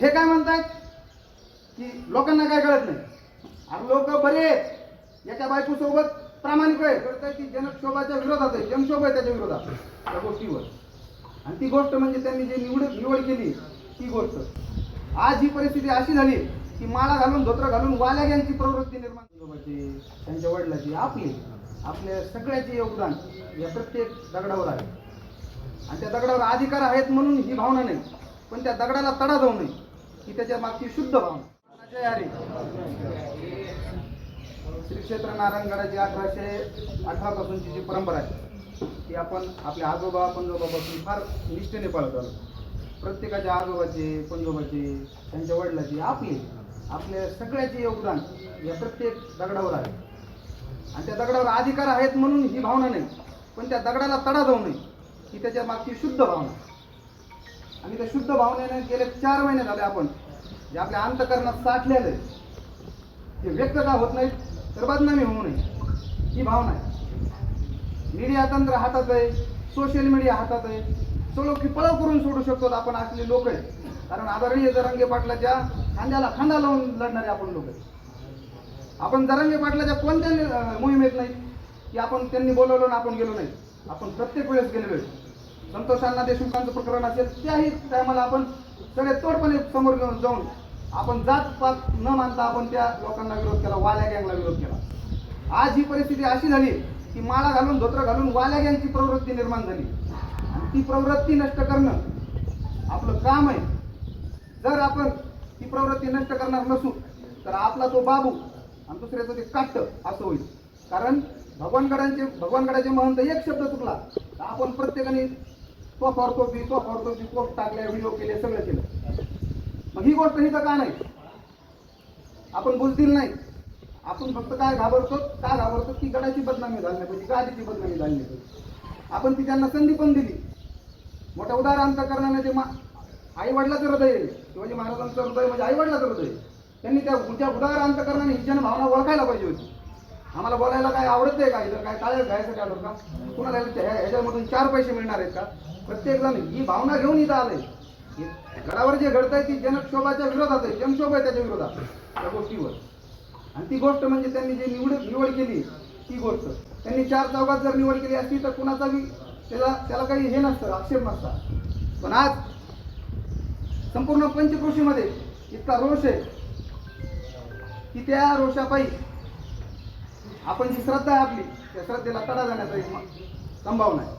हे काय म्हणतात की लोकांना काय कळत नाही. अरे लोक बरे आहेत. याच्या बायकोसोबत प्रामाणिक आहे. कळतंय की जनक्षोभाच्या विरोधात आहे. जनक्षोभ आहे त्याच्या विरोधात. त्या गोष्टीवर. आणि ती गोष्ट म्हणजे त्यांनी जे निवड निवड केली ती गोष्ट. आज ही परिस्थिती अशी झाली की माळा घालून धोत्र घालून वाल्या यांची प्रवृत्ती निर्माण त्यांच्या वडिलाची आपली आपल्या सगळ्याचे योगदान या प्रत्येक दगडावर आहे. आणि त्या दगडावर अधिकार आहेत म्हणून ही भावना नाही. पण त्या दगडाला तडा जाऊ नये. ही त्याच्या मागची शुद्ध भावना. जय हरी. श्री क्षेत्र नारायणगडाची अठराशे अठरा पासूनची जी परंपरा आहे ती आपण आपल्या आजोबा पंजोबापासून फार निष्ठेने पाळत आलो. प्रत्येकाच्या आजोबाचे पंजोबाचे त्यांच्या वडिलाचे आपले आपल्या सगळ्याचे योगदान या प्रत्येक दगडावर आहे. आणि त्या दगडावर अधिकार आहेत म्हणून ही भावना नाही पण त्या दगडाला तडा जाऊ नये ही त्याच्या मागची शुद्ध भावना आणि त्या शुद्ध भावनेने गेले चार महिने झाले आपण. जे आपल्या अंतकरणात साठलेलं आहे ते व्यक्त का होत नाही तर बदनामी होऊ नये. ही भावना आहे. मीडिया तंत्र हातात आहे सोशल मीडिया हातात आहे. चलो की पळव करून सोडू शकतो आपण असले लोक आहेत. कारण आदरणीय जरंगे पाटलाच्या खांद्याला खांदा लावून लढणारे आपण लोक आहेत. आपण जरंगे पाटलाच्या कोणत्या मोहिमेत नाही की आपण त्यांनी बोलवलं आणि आपण गेलो नाही. आपण प्रत्येक वेळेस गेलेलो आहे. संतोष अण्णा देशमुखांचं प्रकरण असेल त्याही टायमाला आपण सगळे तोडपणे समोर घेऊन जाऊन आपण जात पात न मानता आपण त्या लोकांना विरोध केला वाल्या गँगला विरोध केला. आज ही परिस्थिती अशी झाली की माळा घालून धोत्र घालून वाल्या गँगची प्रवृत्ती निर्माण झाली. आणि ती प्रवृत्ती नष्ट करणं आपलं काम आहे. जर आपण ती प्रवृत्ती नष्ट करणार नसू तर आपला तो बाबू आणि दुसऱ्याचं ते काट्ट असं होईल. कारण भगवानगडांचे भगवानगडाचे महंत एक शब्द चुकला तर आपण प्रत्येकाने तो फॉरतोपी तो फॉरतोपी पोस्ट टाकल्या व्हिडिओ केले सगळं केलं मग ही गोष्ट ही तर का नाही? आपण बुजतील नाही. आपण फक्त काय घाबरतो का घाबरतो की गडाची बदनामी झाली नाही पाहिजे गादीची बदनामी झाली नाही. पाहिजे आपण ती त्यांना संधी पण दिली. मोठ्या उदार अंतकरणाने जे मा आई वडिलाचं हृदय शिवाजी महाराजांचं हृदय म्हणजे आई वडिलाचं हृदय त्यांनी त्या उद्या उदार अंतकरणाने ही जनभावना ओळखायला पाहिजे होती. आम्हाला बोलायला काय आवडत आहे का? इथं काय टाळ्या घ्यायसाठी आलो का? कुणाला ह्या- ह्याच्यामधून चार पैसे मिळणार आहेत का? प्रत्येक जण ही भावना घेऊन इथं आलंय. घरावर जे घडतंय ती जनक्षोभाच्या विरोधात आहे. जनक्षोभ आहे त्याच्या विरोधात त्या गोष्टीवर. आणि ती गोष्ट म्हणजे त्यांनी जे निवड निवड केली ती गोष्ट. त्यांनी चार चौघात जर निवड केली असती तर कुणाचाही त्याला त्याला काही हे नसतं आक्षेप नसता. पण आज संपूर्ण पंचकृषीमध्ये इतका रोष आहे की त्या रोषापायी आपण जी श्रद्धा आहे आपली त्या श्रद्धेला तडा जाण्याचा संभावना आहे.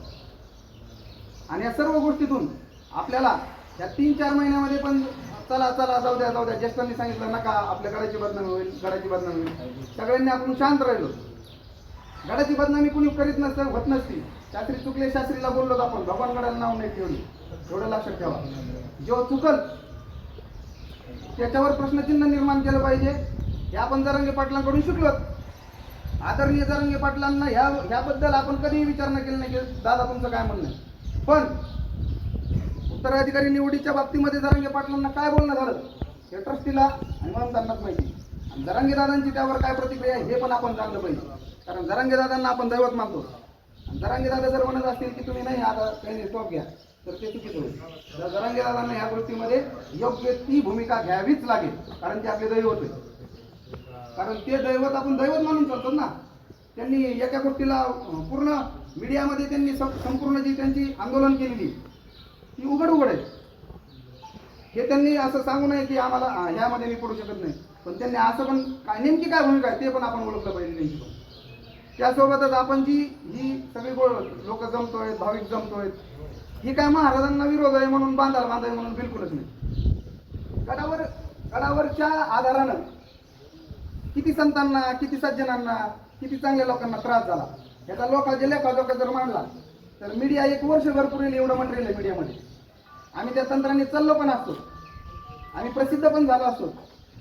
आणि या सर्व गोष्टीतून आपल्याला या तीन चार महिन्यामध्ये पण चला चला जाऊ द्या जाऊ द्या. ज्येष्ठांनी सांगितलं नका आपल्या गडाची बदनामी होईल गडाची बदनामी होईल. सगळ्यांनी आपण शांत राहिलो. गडाची बदनामी कुणी करीत नसतं होत नसती. शास्त्री चुकले शास्त्रीला बोललो आपण भगवान गडाला नाव नाही ठेवली. एवढं लक्षात ठेवा. जेव्हा चुकल त्याच्यावर प्रश्नचिन्ह निर्माण केलं पाहिजे. हे आपण जरंगे पाटलांकडून शिकलोत. आदरणीय जरंगे पाटलांना ह्या ह्याबद्दल आपण कधीही विचार केली केला नाही की दादा तुमचं काय म्हणणं आहे. पण उत्तराधिकारी निवडीच्या बाबतीमध्ये जरंगे पाटलांना काय बोलणं झालं हे ट्रस्टीला आणि म्हणून त्यांनाच माहिती आणि जरांगे दादांची त्यावर काय प्रतिक्रिया आहे हे पण आपण जाणलं पाहिजे. कारण जरांगे दादांना आपण दैवत मानतो. आणि जरांगे दादा जर म्हणत असतील की तुम्ही नाही आता काही स्टॉप घ्या तर ते चुकीचं होईल. तर जरांगे दादांना ह्या गोष्टीमध्ये योग्य ती भूमिका घ्यावीच लागेल कारण ते आपले दैवत आहे कारण ते दैवत आपण दैवत मानून चालतो ना. त्यांनी एका गोष्टीला पूर्ण मीडियामध्ये त्यांनी संपूर्ण जी त्यांची आंदोलन केलेली ती उघड उघड आहे. हे त्यांनी असं सांगू नये की आम्हाला ह्यामध्ये मी पडू शकत नाही. पण त्यांनी असं पण काय नेमकी काय भूमिका आहे ते पण आपण ओळखलं पाहिजे नेमकी पण. त्यासोबतच आपण जी ही सगळी लोक जमतोय भाविक जमतोय ही काय महाराजांना विरोध आहे म्हणून बांधायला बांधाय म्हणून बिलकुलच नाही. गडावर गडावरच्या आधारानं किती संतांना किती सज्जनांना किती चांगल्या लोकांना त्रास झाला? याचा लोकांचे लेखाजोखा जर मांडला तर मीडिया एक वर्षभर पुरेल एवढं मटेरियल आहे मीडियामध्ये आम्ही त्या तंत्राने चाललो पण असतो. आम्ही प्रसिद्ध पण झालो असतो.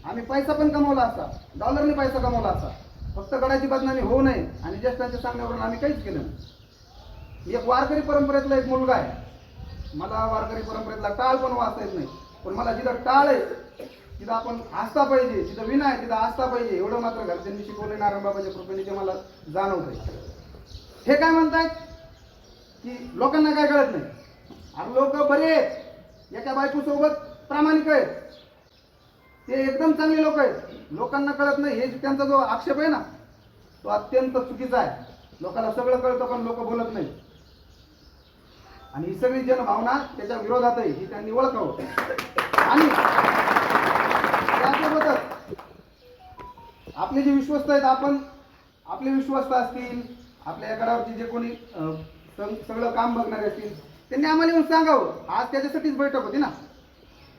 आम्ही पैसा पण कमवला असता. डॉलरने पैसा कमवला असता. फक्त गडाची बदनामी होऊ नये आणि ज्येष्ठांच्या सांगण्यावरून आम्ही काहीच केलं नाही. एक वारकरी परंपरेतला एक मुलगा आहे. मला वारकरी परंपरेतला टाळ पण वाचता येत नाही. पण मला जिथं टाळ आहे तिथं आपण आस्था पाहिजे तिथं विना आहे तिथं आस्था पाहिजे एवढं मात्र घरच्यांनी शिकवले नारायणबाबाच्या कृपेने ते मला जाणवत हे काय म्हणतात की लोकांना काय कळत नाही? अरे लोक बरे आहेत. एका बायको सोबत प्रामाणिक आहेत. ते एकदम चांगले लोक आहेत. लोकांना कळत नाही हे त्यांचा जो आक्षेप आहे ना तो अत्यंत चुकीचा आहे. लोकांना सगळं कळतं पण लोक बोलत नाही आणि ही सगळी जनभावना त्याच्या विरोधात आहे ही त्यांनी ओळखावं. आणि त्यासोबतच आपले जे विश्वस्त आहेत आपण आपले विश्वस्त असतील आपल्या या जे कोणी सग- सगळं काम बघणारे असतील त्यांनी आम्हाला येऊन सांगावं. आज त्याच्यासाठीच बैठक होती ना.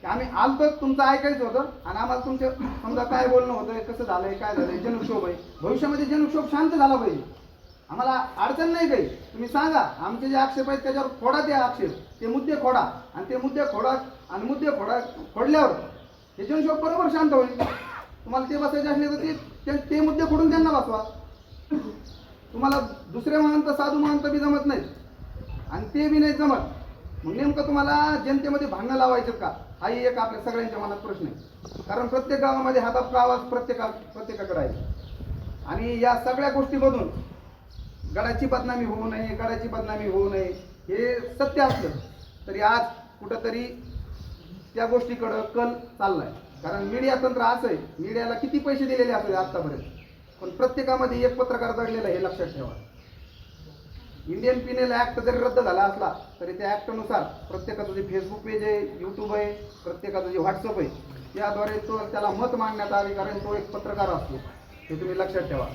की आम्ही तर तुमचं ऐकायचं होतं आणि आम्हाला तुमच्या समजा काय बोलणं होतंय कसं झालंय काय झालंय जनक्षोभ आहे. भविष्यामध्ये जनक्षोभ शांत झाला पाहिजे. आम्हाला अडचण नाही काही. तुम्ही सांगा आमचे जे आक्षेप आहेत त्याच्यावर फोडा ते आक्षेप. ते मुद्दे फोडा आणि ते मुद्दे खोडा आणि मुद्दे खोडा फोडल्यावर हे जनक्षोभ बरोबर शांत होईल. तुम्हाला ते बसायचे असले तर ते ते- मुद्दे फोडून त्यांना बसवा. तुम्हाला दुसरे महंत साधू महंत बी जमत नाहीत आणि ते बी नाही जमत. मग नेमकं तुम्हाला जनतेमध्ये भांडणं लावायचं का? हाही एक आपल्या सगळ्यांच्या मनात प्रश्न आहे. कारण प्रत्येक गावामध्ये हातापका आवाज प्रत्येका प्रत्येकाकडे आहे. आणि या सगळ्या गोष्टीमधून गडाची बदनामी होऊ नये गडाची बदनामी होऊ नये हे सत्य असलं तरी आज कुठंतरी त्या गोष्टीकडं कल चाललाय. कारण मीडिया तंत्र असं आहे मीडियाला किती पैसे दिलेले असले आतापर्यंत? पण प्रत्येकामध्ये एक पत्रकार दडलेला हे लक्षात ठेवा. इंडियन पिनेल ऍक्ट जरी रद्द झाला असला तरी त्या ऍक्टनुसार प्रत्येकाचं जे फेसबुक पेज आहे यूट्यूब आहे प्रत्येकाचं जे व्हॉट्सअप आहे त्याद्वारे तो त्याला मत मांडण्यात आले कारण तो एक पत्रकार असतो. हे तुम्ही लक्षात ठेवा.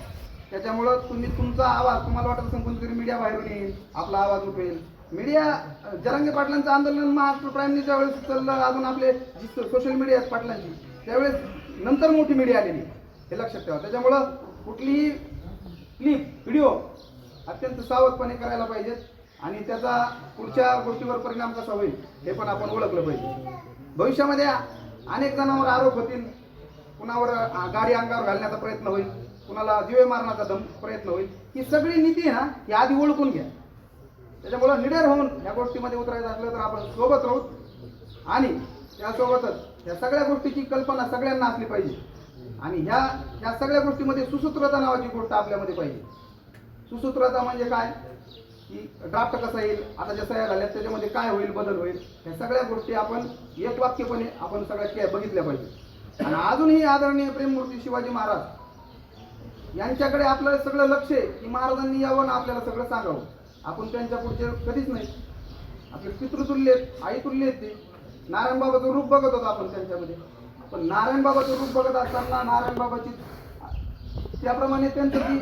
त्याच्यामुळं तुम्ही तुमचा आवाज तुम्हाला वाटत असेल कोणतरी मीडिया बाहेरून येईल आपला आवाज उठेल मीडिया जरांगे पाटलांचं आंदोलन महाराष्ट्र प्राईमनी ज्यावेळेस चाललं अजून आपले सोशल मीडिया पाटलांची त्यावेळेस नंतर मोठी मीडिया आलेली. हे लक्षात ठेवा. त्याच्यामुळं कुठलीही क्लिप व्हिडिओ अत्यंत सावधपणे करायला पाहिजेत आणि त्याचा पुढच्या गोष्टीवर परिणाम कसा होईल हे पण आपण ओळखलं पाहिजे. भविष्यामध्ये अनेक जणांवर आरोप होतील. कुणावर गाडी अंगावर घालण्याचा प्रयत्न होईल. कुणाला दिवे मारण्याचा दम प्रयत्न होईल. ही सगळी नीती आहे ना ही आधी ओळखून घ्या. त्याच्यामुळं निडर होऊन या गोष्टीमध्ये उतरायचं असलं तर आपण सोबत राहू. आणि त्यासोबतच या सगळ्या गोष्टीची कल्पना सगळ्यांना असली पाहिजे. आणि ह्या ह्या सगळ्या गोष्टीमध्ये सुसूत्रता नावाची गोष्ट आपल्यामध्ये पाहिजे. सुसूत्रता म्हणजे काय? की ड्राफ्ट कसा येईल आता ज्या सह्या झाल्यात त्याच्यामध्ये काय होईल बदल होईल ह्या सगळ्या गोष्टी आपण एकवाक्यपणे आपण सगळ्या काय बघितल्या पाहिजे. आणि अजूनही आदरणीय प्रेममूर्ती शिवाजी महाराज यांच्याकडे आपलं सगळं लक्ष आहे की महाराजांनी यावं आणि आपल्याला सगळं सांगावं. आपण त्यांच्या पुढचे कधीच नाही. आपले पितृतुल्य आहेत आई तुल्य आहेत ते. नारायण बाबाचं रूप बघत होतो आपण त्यांच्यामध्ये. पण नारायण बाबाचं रूप बघत असताना नारायण बाबाची त्याप्रमाणे त्यांचं ती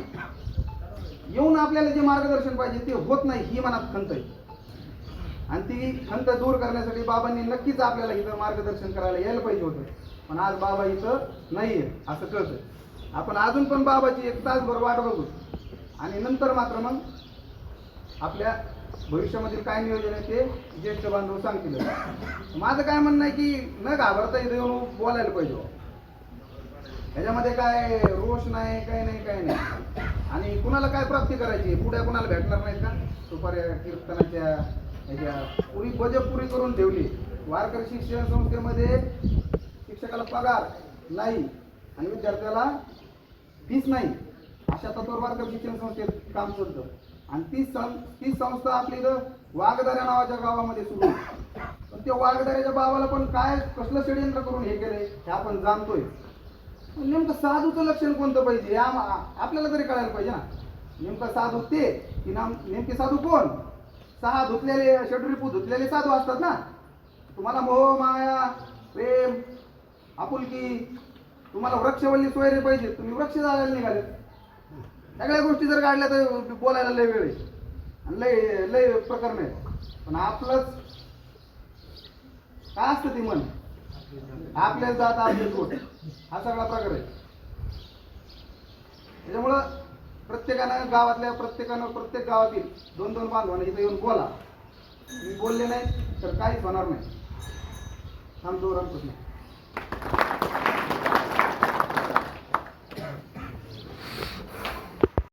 येऊन आपल्याला जे मार्गदर्शन पाहिजे ते होत नाही ही मनात खंत आहे. आणि ती खंत दूर करण्यासाठी बाबांनी नक्कीच आपल्याला इथं मार्गदर्शन करायला यायला पाहिजे होतं. पण आज बाबा इथं नाही आहे असं कळतं आपण अजून पण बाबाची एक तासभर वाट बघू. आणि नंतर मात्र मग आपल्या भविष्यामधील काय नियोजन आहे ते ज्येष्ठ बांधव सांगतील. माझं काय म्हणणं आहे की न घाबरता इथं येऊन बोलायला पाहिजे हो. ह्याच्यामध्ये काय रोष नाही काय नाही काय नाही. आणि कुणाला काय प्राप्ती करायची? पुढे कुणाला भेटणार नाही का? सुपाऱ्या कीर्तनाच्या ह्याच्या पुरी बजेट पुरी करून ठेवली. वारकरी शिक्षण संस्थेमध्ये शिक्षकाला पगार नाही आणि विद्यार्थ्याला फीस नाही. अशा तत्वर वारकरी शिक्षण संस्थेत काम चालतं आणि ती सं ती संस्था आपली इथं वाघदाऱ्या नावाच्या गावामध्ये सुरू पण त्या वाघदाऱ्याच्या बाबाला पण काय कसलं षडयंत्र करून हे केलंय हे आपण जाणतोय. नेमकं साधूचं लक्षण कोणतं पाहिजे या आपल्याला तरी कळायला पाहिजे ना. नेमकं साधू ते की नाम नेमके साधू कोण? सहा धुतलेले षडरिपू धुतलेले साधू असतात ना. तुम्हाला मोह माया प्रेम आपुलकी तुम्हाला वृक्षवल्ली सोयरे पाहिजे तुम्ही वृक्ष जायला निघाले सगळ्या गोष्टी जर काढल्या तर बोलायला लय वेळ आहे आणि लय लय प्रकरण आहे. पण आपलंच काय असतं ती मन? आपल्याच जात आपलेच गोट हा सगळा प्रकार आहे. त्याच्यामुळं प्रत्येकानं गावातल्या प्रत्येकानं प्रत्येक गावातील दोन दोन बांधवांना इथं येऊन बोला. मी बोलले नाही तर काहीच होणार नाही. थांबतो रामकृष्ण